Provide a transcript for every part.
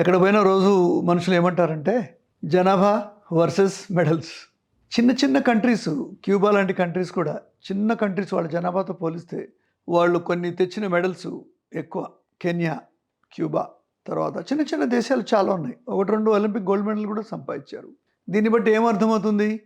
ఎక్కడ పోయిన రోజు మనుషులు ఏమంటారంటే జనాభా వర్సెస్ మెడల్స్. చిన్న చిన్న కంట్రీస్ క్యూబా లాంటి కంట్రీస్ కూడా చిన్న కంట్రీస్ వాళ్ళ జనాభాతో పోలిస్తే వాళ్ళు కొన్ని తెచ్చిన మెడల్స్ ఎక్కువ. కెన్యా క్యూబా తర్వాత చిన్న చిన్న దేశాలు చాలా ఉన్నాయి. ఒకటి రెండు ఒలింపిక్ గోల్డ్ మెడల్ కూడా సంపాదించారు. దీన్ని బట్టి ఏమర్థమవుతుంది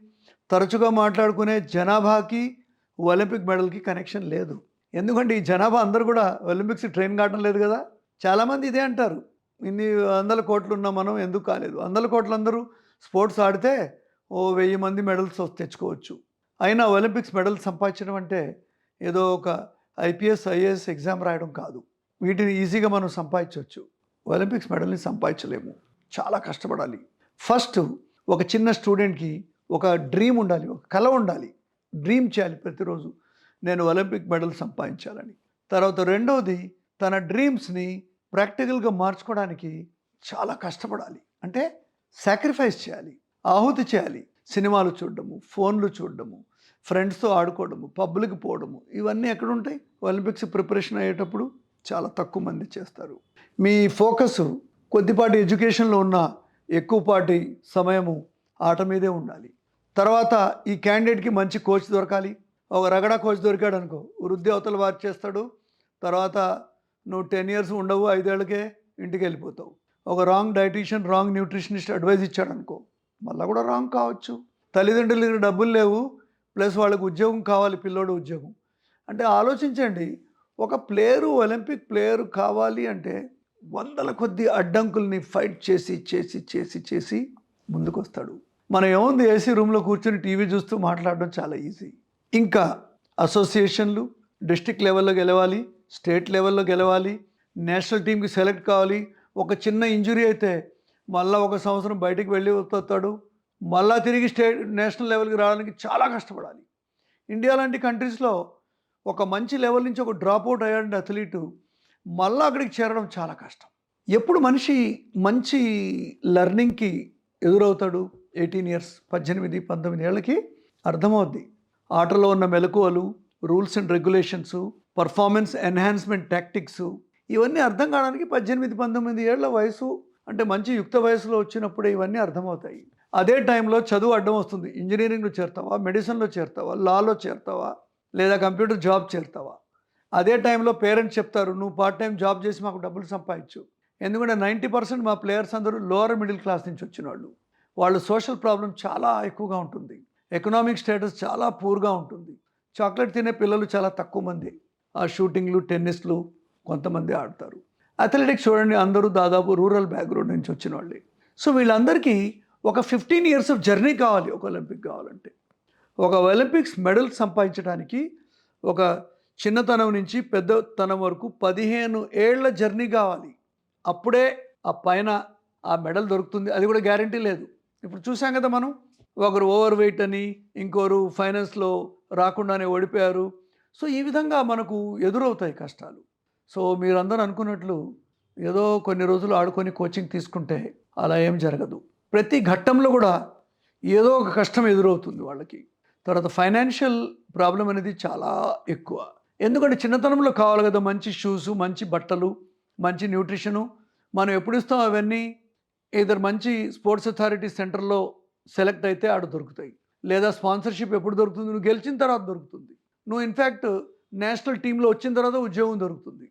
తరచుగా మాట్లాడుకునే జనాభాకి ఒలింపిక్ మెడల్కి కనెక్షన్ లేదు. ఎందుకంటే ఈ జనాభా అందరూ కూడా ఒలింపిక్స్ ట్రైన్ కావడం లేదు కదా? చాలామంది ఇదే అంటారు. ఇన్ని వందల కోట్లు ఉన్నాం మనం ఎందుకు కాలేదు? వందల కోట్లు అందరూ స్పోర్ట్స్ ఆడితే ఓ వెయ్యి మంది మెడల్స్ తెచ్చుకోవచ్చు. అయినా ఒలింపిక్స్ మెడల్ సంపాదించడం అంటే ఏదో ఒక ఐపీఎస్ ఐఏఎస్ ఎగ్జామ్ రాయడం కాదు. వీటిని ఈజీగా మనం సంపాదించవచ్చు. ఒలింపిక్స్ మెడల్ని సంపాదించలేము. చాలా కష్టపడాలి. ఫస్ట్ ఒక చిన్న స్టూడెంట్కి ఒక డ్రీమ్ ఉండాలి. ఒక కళ ఉండాలి. డ్రీమ్ చేయాలి ప్రతిరోజు. నేను ఒలింపిక్ మెడల్ సంపాదించాలని. తర్వాత రెండవది తన డ్రీమ్స్ని ప్రాక్టికల్గా మార్చుకోవడానికి చాలా కష్టపడాలి. అంటే సాక్రిఫైస్ చేయాలి. ఆహుతి చేయాలి. సినిమాలు చూడడము ఫోన్లు చూడడము ఫ్రెండ్స్తో ఆడుకోవడము పబ్లిక్ పోవడము ఇవన్నీ ఎక్కడ ఉంటాయి ఒలింపిక్స్ ప్రిపరేషన్ అయ్యేటప్పుడు చాలా తక్కువ మంది చేస్తారు. మీ ఫోకస్ కొద్దిపాటి ఎడ్యుకేషన్లో ఉన్న ఎక్కువపాటి సమయము ఆట మీదే ఉండాలి. తర్వాత ఈ క్యాండిడేట్కి మంచి కోచ్ దొరకాలి. ఒక రగడ కోచ్ దొరికాడు అనుకో వృద్ధి అవతల వారు చేస్తాడు. తర్వాత నువ్వు టెన్ ఇయర్స్ ఉండవు ఐదేళ్ళకే ఇంటికి వెళ్ళిపోతావు ఒక wrong dietician wrong nutritionist advise ఇచ్చాడు అనుకో మళ్ళీ కూడా రాంగ్ కావచ్చు. తల్లిదండ్రుల దగ్గర డబ్బులు లేవు ప్లస్ వాళ్ళకి ఉద్యోగం కావాలి పిల్లోడు ఉద్యోగం. అంటే ఆలోచించండి ఒక ప్లేయరు ఒలింపిక్ ప్లేయర్ కావాలి అంటే వందల కొద్ది అడ్డంకుల్ని ఫైట్ చేసి చేసి చేసి చేసి ముందుకొస్తాడు. మనం ఏముంది ఏసీ రూమ్లో కూర్చొని టీవీ చూస్తూ మాట్లాడడం చాలా ఈజీ ఇంకా అసోసియేషన్లు డిస్ట్రిక్ట్ లెవెల్లో గెలవాలి స్టేట్ లెవెల్లో గెలవాలి నేషనల్ టీంకి సెలెక్ట్ కావాలి. ఒక చిన్న ఇంజురీ అయితే మళ్ళీ ఒక సంవత్సరం బయటికి వెళ్ళి వస్తాడు. మళ్ళా తిరిగి స్టేట్ నేషనల్ లెవెల్కి రావడానికి చాలా కష్టపడాలి. ఇండియా లాంటి కంట్రీస్లో ఒక మంచి లెవెల్ నుంచి ఒక డ్రాప్ అవుట్ అయ్యాడంటే అథ్లీటు. మళ్ళీ అక్కడికి చేరడం చాలా కష్టం. ఎప్పుడు మనిషి మంచి లెర్నింగ్కి ఎదురవుతాడు? ఎయిటీన్ ఇయర్స్ పద్దెనిమిది పంతొమ్మిది ఏళ్ళకి అర్థమవుద్ది. ఆటలో ఉన్న మెలకువలు rules and regulations performance enhancement tactics ఇవన్నీ అర్థం కావడానికి పద్దెనిమిది పంతొమ్మిది ఏళ్ళ వయసు అంటే మంచి యుక్త వయసులో వచ్చినప్పుడే ఇవన్నీ అర్థమవుతాయి. అదే టైంలో చదువు అడ్డం వస్తుంది. ఇంజనీరింగ్లో చేరుతావా? మెడిసిన్లో చేరుతావా? లాలో చేరుతావా? లేదా కంప్యూటర్ జాబ్ చేరుతావా? అదే టైంలో పేరెంట్స్ చెప్తారు నువ్వు పార్ట్ టైం జాబ్ చేసి మాకు డబ్బులు సంపాదించు. ఎందుకంటే నైంటీ పర్సెంట్ మా ప్లేయర్స్ అందరూ లోవర్ మిడిల్ క్లాస్ నుంచి వచ్చిన వాళ్ళు వాళ్ళు సోషల్ ప్రాబ్లం చాలా ఎక్కువగా ఉంటుంది. ఎకనామిక్ స్టేటస్ చాలా పూర్గా ఉంటుంది. చాక్లెట్ తినే పిల్లలు చాలా తక్కువ మంది. ఆ షూటింగ్లు టెన్నిస్లు కొంతమంది ఆడతారు. అథ్లెటిక్స్ చూడండి అందరూ దాదాపు రూరల్ బ్యాక్గ్రౌండ్ నుంచి వచ్చిన వాళ్ళే. సో వీళ్ళందరికీ ఒక ఫిఫ్టీన్ ఇయర్స్ ఆఫ్ జర్నీ కావాలి ఒక ఒలింపిక్ కావాలంటే. ఒక ఒలింపిక్స్ మెడల్ సంపాదించడానికి ఒక చిన్నతనం నుంచి పెద్దతనం వరకు పదిహేను ఏళ్ళ జర్నీ కావాలి. అప్పుడే ఆ పైన ఆ మెడల్ దొరుకుతుంది అది కూడా గ్యారంటీ లేదు. ఇప్పుడు చూసాం కదా మనం ఒకరు ఓవర్ వెయిట్ అని ఇంకోరు ఫైనాన్స్లో రాకుండానే ఓడిపోయారు. సో ఈ విధంగా మనకు ఎదురవుతాయి కష్టాలు. సో మీరందరూ అనుకున్నట్లు ఏదో కొన్ని రోజులు ఆడుకొని కోచింగ్ తీసుకుంటే అలా ఏం జరగదు. ప్రతి ఘట్టంలో కూడా ఏదో ఒక కష్టం ఎదురవుతుంది వాళ్ళకి. తర్వాత ఫైనాన్షియల్ ప్రాబ్లం అనేది చాలా ఎక్కువ. ఎందుకంటే చిన్నతనంలో కావాలి కదా మంచి షూస్ మంచి బట్టలు మంచి న్యూట్రిషను. మనం ఎప్పుడు ఇస్తాం అవన్నీ? ఇద్దరు మంచి స్పోర్ట్స్ అథారిటీ సెంటర్లో సెలెక్ట్ అయితే ఆడ దొరుకుతాయి. లేదా స్పాన్సర్షిప్ ఎప్పుడు దొరుకుతుంది? నువ్వు గెలిచిన తర్వాత దొరుకుతుంది. నువ్వు ఇన్ఫ్యాక్ట్ నేషనల్ టీంలో వచ్చిన తర్వాత ఉద్యోగం దొరుకుతుంది.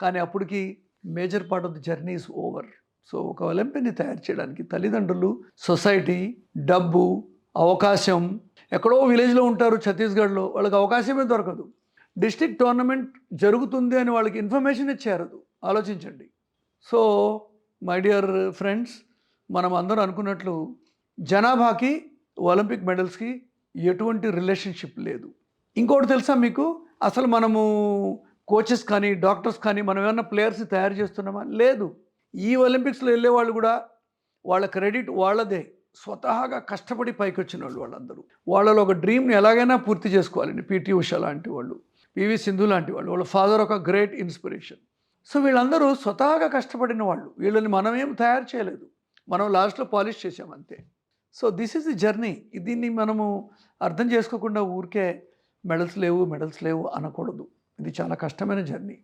కానీ అప్పటికి major part of the journey is over. So ఒక ఒలింపిక్ని తయారు చేయడానికి తల్లిదండ్రులు సొసైటీ డబ్బు అవకాశం ఎక్కడో విలేజ్లో ఉంటారు ఛత్తీస్గఢ్లో వాళ్ళకి అవకాశమే దొరకదు. డిస్ట్రిక్ట్ టోర్నమెంట్ జరుగుతుంది అని వాళ్ళకి ఇన్ఫర్మేషన్ ఇచ్చేరదు ఆలోచించండి. సో మై డియర్ ఫ్రెండ్స్ మనం అందరూ అనుకున్నట్లు జనాభాకి ఒలింపిక్ మెడల్స్కి ఎటువంటి రిలేషన్షిప్ లేదు. ఇంకోటి తెలుసా మీకు? అసలు మనము కోచెస్ కానీ డాక్టర్స్ కానీ మనం ఏమన్నా ప్లేయర్స్ తయారు చేస్తున్నామా? లేదు. ఈ ఒలింపిక్స్లో వెళ్ళే వాళ్ళు కూడా వాళ్ళ క్రెడిట్ వాళ్ళదే. స్వతహాగా కష్టపడి పైకి వచ్చిన వాళ్ళు వాళ్ళందరూ. వాళ్ళలో ఒక డ్రీమ్ని ఎలాగైనా పూర్తి చేసుకోవాలండి. పిటి ఉష లాంటి వాళ్ళు పివి సింధు లాంటి వాళ్ళు వాళ్ళ ఫాదర్ ఒక గ్రేట్ ఇన్స్పిరేషన్. సో వీళ్ళందరూ స్వతహాగా కష్టపడిన వాళ్ళు. వీళ్ళని మనమేం తయారు చేయలేదు. మనం లాస్ట్లో పాలిష్ చేసాం అంతే. So this is the journey. దీన్ని మనము అర్థం చేసుకోకుండా ఊరికే మెడల్స్ లేవు మెడల్స్ లేవు అనకూడదు. ఇది చాలా కష్టమైన జర్నీ.